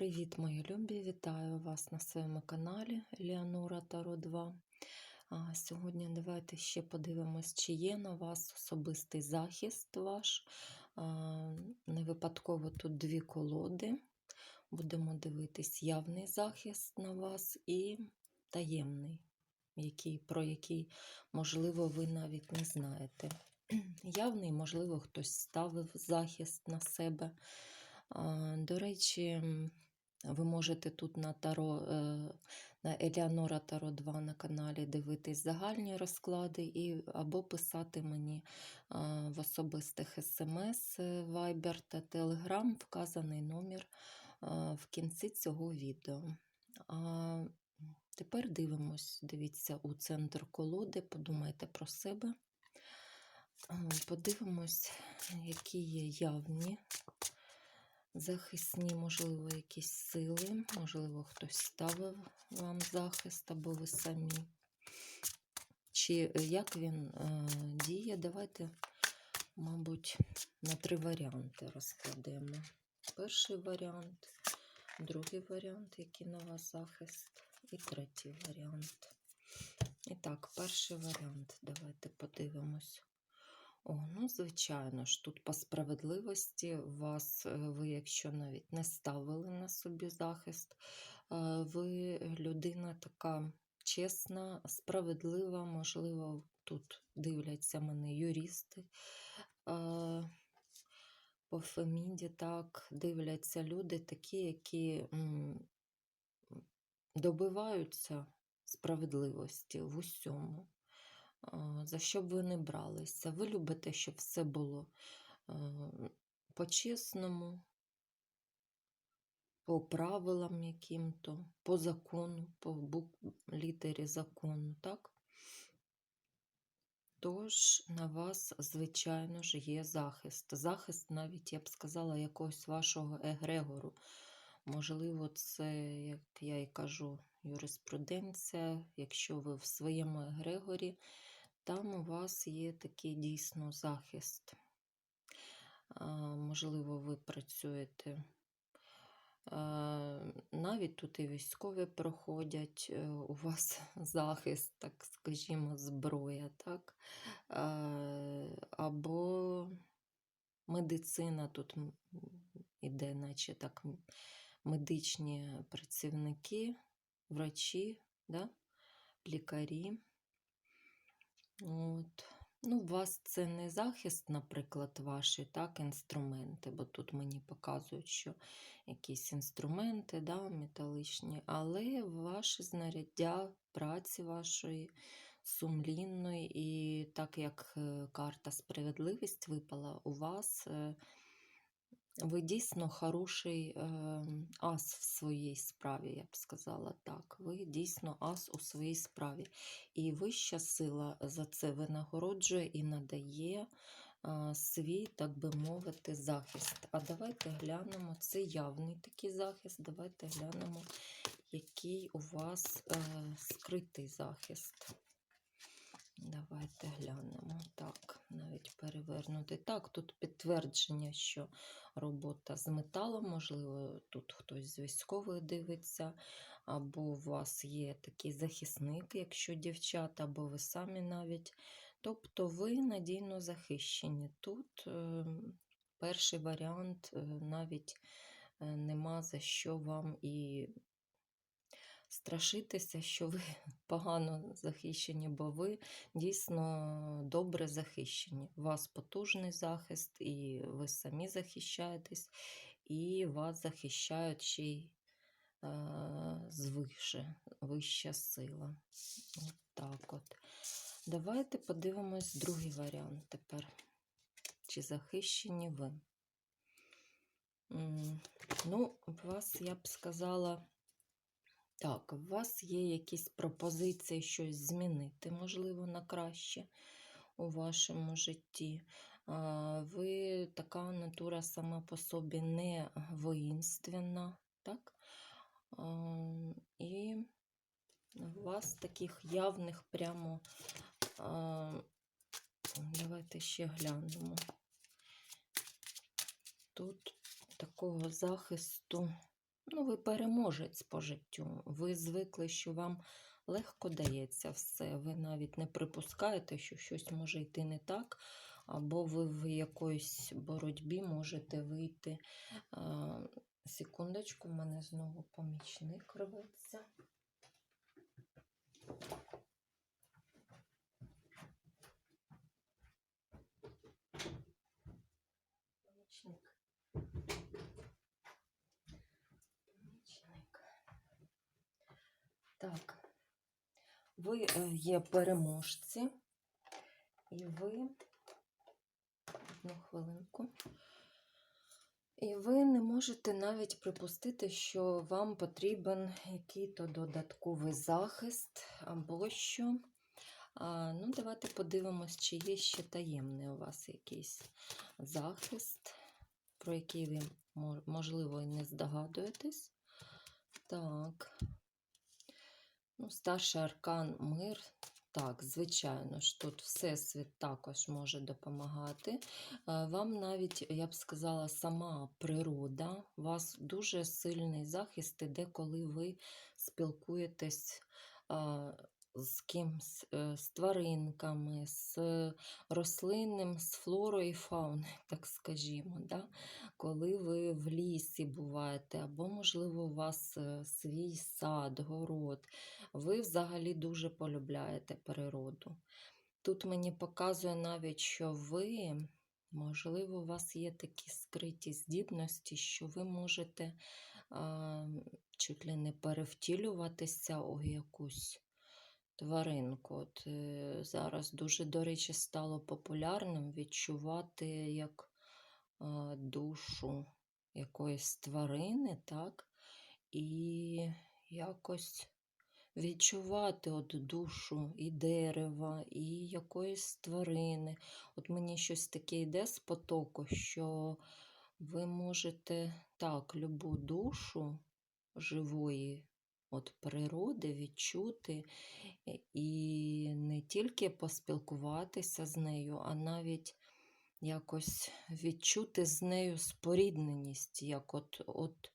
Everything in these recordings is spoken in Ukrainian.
Привіт, мої любі! Вітаю вас на своєму каналі Леонора Таро 2. А, Сьогодні давайте ще подивимось, чи є на вас особистий захист ваш. А, Не випадково тут дві колоди. Будемо дивитись явний захист на вас і таємний, який, про який, можливо, ви навіть не знаєте. Явний, можливо, хтось ставив захист на себе. До речі, ви можете тут на Таро, е, на Еліанора Таро 2 на каналі дивитись загальні розклади і або писати мені в особистих смс, е, Viber та Telegram вказаний номер в кінці цього відео. А тепер дивимось, дивіться у центр колоди, подумайте про себе. Подивимось, які є явні захисні, можливо, якісь сили, можливо, хтось ставив вам захист, або ви самі. Чи е, як він е, діє, давайте, мабуть, на три варіанти розкладемо. Перший варіант, другий варіант, який на вас захист, і третій варіант. І так, перший варіант, давайте подивимось. О, ну, звичайно ж, тут по справедливості вас, е, ви, якщо навіть не ставили на собі захист, е, ви людина така чесна, справедлива, можливо, тут дивляться мене юристи. е, По Феміді так дивляться люди такі, які добиваються справедливості в усьому за що б ви не бралися. Ви любите, щоб все було е, по-чесному, по правилам яким-то, по закону, по літері закону, так? Тож на вас, звичайно ж, є захист. Захист, навіть, я б сказала, якогось вашого егрегору. Можливо, це, як я і кажу, юриспруденція, якщо ви в своєму егрегорі, там у вас є такий дійсно захист. Можливо, ви працюєте. Навіть тут і військові проходять, е, у вас захист, так скажімо, зброя, так? Або медицина тут іде, наче так, медичні працівники, врачі, да? лікарі. От. Ну, у вас це не захист, наприклад, ваші так, інструменти, бо тут мені показують, що якісь інструменти да, металичні, але ваші знаряддя праці вашої сумлінної, і так як е, карта справедливість випала у вас, е, ви дійсно хороший ас в своїй справі, я б сказала так. Ви дійсно ас у своїй справі. І вища сила за це винагороджує і надає свій, так би мовити, захист. А давайте глянемо, це явний такий захист. Давайте глянемо, який у вас е, скритий захист. Давайте глянемо. Так, навіть перевернути. Так, тут підтвердження, що робота з металом, можливо, тут хтось з військових дивиться, або у вас є такий захисник, якщо дівчата, або ви самі навіть. Тобто ви надійно захищені. Тут е, перший варіант е, навіть е, нема за що вам і страшитися, що ви погано захищені, бо ви дійсно добре захищені. У вас потужний захист, і ви самі захищаєтесь, і вас захищають ще й звише, вища сила. От от. Давайте подивимось другий варіант тепер. Чи захищені ви? Ну, у вас, я б сказала, так, у вас є якісь пропозиції щось змінити, можливо, на краще у вашому житті. Ви така натура сама по собі не воїнственна, так? І у вас таких явних прямо. Давайте ще глянемо. Тут такого захисту ну, ви переможець по життю. Ви звикли, що вам легко дається все. Ви навіть не припускаєте, що щось може йти не так, або ви в якоїсь боротьбі можете вийти. Секундочку, в мене знову помічник рветься. Помічник. Помічник. Так. Ви е, є переможці, і ви одну хвилинку. І ви не можете навіть припустити, що вам потрібен який-то додатковий захист або що. А, ну, давайте подивимось, чи є ще таємний у вас якийсь захист, про який ви, можливо, і не здогадуєтесь. Так. Ну, старший аркан мир. Так, звичайно ж, тут Всесвіт також може допомагати. Е, Вам навіть, я б сказала, сама природа, вас дуже сильний захист іде, коли ви спілкуєтесь а, з кимсь, е, з тваринками, з рослинним, з флорою і фауною, так скажімо. Да? Коли ви в лісі буваєте, або, можливо, у вас е, свій сад, город, ви взагалі дуже полюбляєте природу. Тут мені показує навіть, що ви, можливо, у вас є такі скриті здібності, що ви можете чуть ли не перевтілюватися у якусь тваринку. От, е, зараз дуже, до речі, стало популярним відчувати як душу якоїсь тварини, так? І якось відчувати от душу і дерева, і якоїсь тварини. От мені щось таке йде з потоку, що ви можете так, любу душу живої от природи відчути е, і не тільки поспілкуватися з нею, а навіть якось відчути з нею спорідненість, як от, от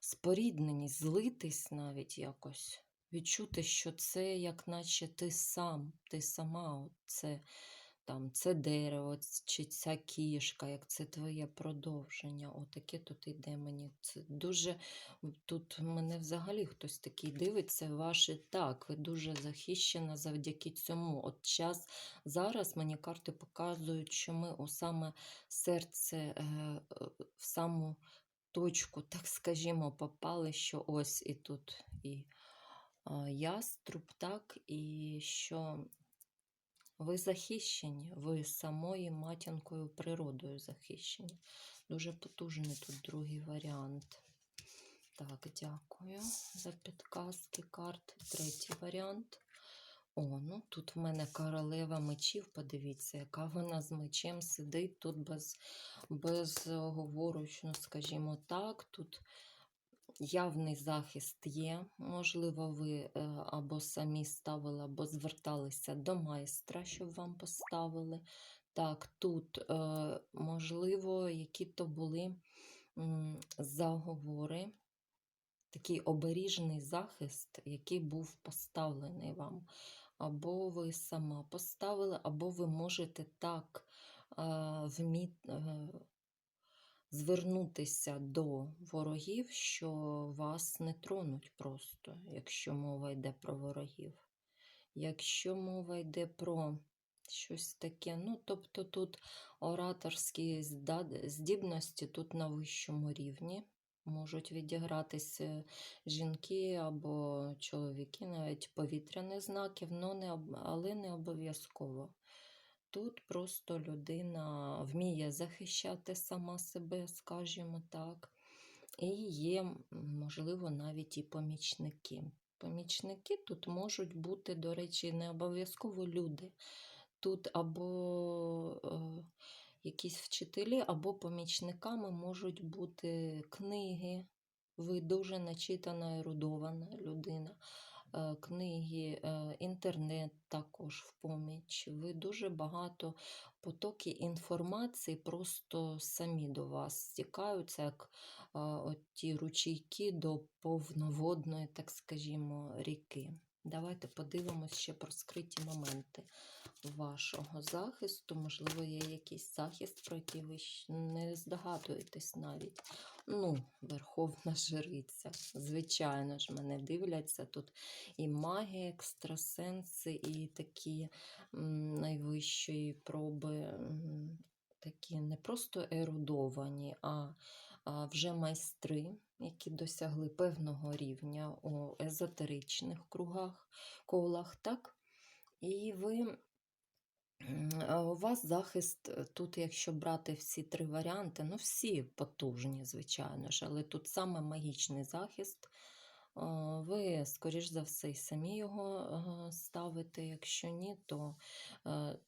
спорідненість, злитись навіть якось. Відчути, що це як наче ти сам, ти сама, це, там, це дерево, чи ця кішка, як це твоє продовження. Отаке тут йде мені. Це дуже тут мене взагалі хтось такий дивиться, ваше так, ви дуже захищена завдяки цьому. От час зараз мені карти показують, що ми у саме серце, е, е, в саму точку, так скажімо, попали, що ось і тут і яструб, так, і що ви захищені, ви самою матінкою природою захищені. Дуже потужний тут другий варіант. Так, дякую за підказки карт. Третій варіант. О, ну тут в мене королева мечів, подивіться, яка вона з мечем сидить тут без, безоговорочно, скажімо так. Тут явний захист є. Можливо, ви е, або самі ставили, або зверталися до майстра, щоб вам поставили. Так, тут, е, можливо, які-то були заговори, такий оберіжний захист, який був поставлений вам. Або ви сама поставили, або ви можете так е, вмі... е, звернутися до ворогів, що вас не тронуть просто, якщо мова йде про ворогів. Якщо мова йде про щось таке, ну, тобто тут ораторські здібності тут на вищому рівні. Можуть відігратися жінки або чоловіки, навіть повітряних знаків, але не обов'язково. Тут просто людина вміє захищати сама себе, скажімо так. І є, можливо, навіть і помічники. Помічники тут можуть бути, до речі, не обов'язково люди. Тут або е, якісь вчителі, або помічниками можуть бути книги. Ви дуже начитана, ерудована людина. Е, книги, е, інтернет також в поміч. Ви дуже багато потоки інформації просто самі до вас стікаються, як е, от ті ручейки до повноводної, так скажімо, ріки. Давайте подивимось ще про скриті моменти вашого захисту. Можливо, є якийсь захист, про який ви не здогадуєтесь навіть. Ну, Верховна Жриця. Звичайно ж, мене дивляться тут і маги, екстрасенси, і такі найвищої проби, такі не просто ерудовані, а вже майстри, які досягли певного рівня у езотеричних кругах, колах, так? І ви У вас захист е, тут, якщо брати всі три варіанти, ну всі потужні, звичайно ж, але тут саме магічний захист. Ви, скоріш за все, і самі його ставите. Якщо ні, то е,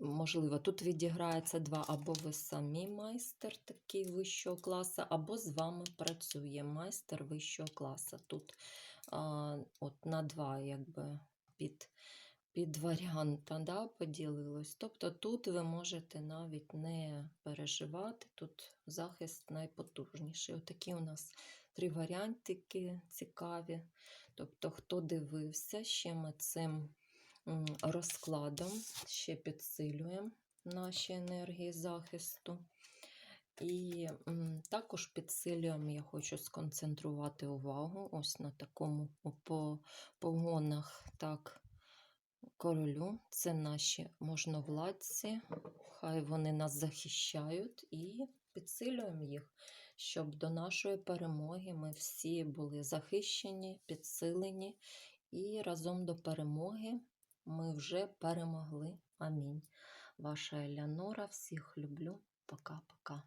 можливо тут відіграється два, або ви самі майстер такий вищого класу, або з вами працює майстер вищого класу. Тут а, от на два, якби під під варіанта да, поділилось. Тобто тут ви можете навіть не переживати, тут захист найпотужніший. Отакі у нас три варіантики цікаві. Тобто, хто дивився, ще ми цим розкладом ще підсилюємо наші енергії захисту. І також підсилюємо, я хочу сконцентрувати увагу ось на такому по погонах. так, королю. Це наші можновладці. Хай вони нас захищають і підсилюємо їх, щоб до нашої перемоги ми всі були захищені, підсилені, і разом до перемоги ми вже перемогли. Амінь. Ваша Елеонора. Всіх люблю. Пока-пока.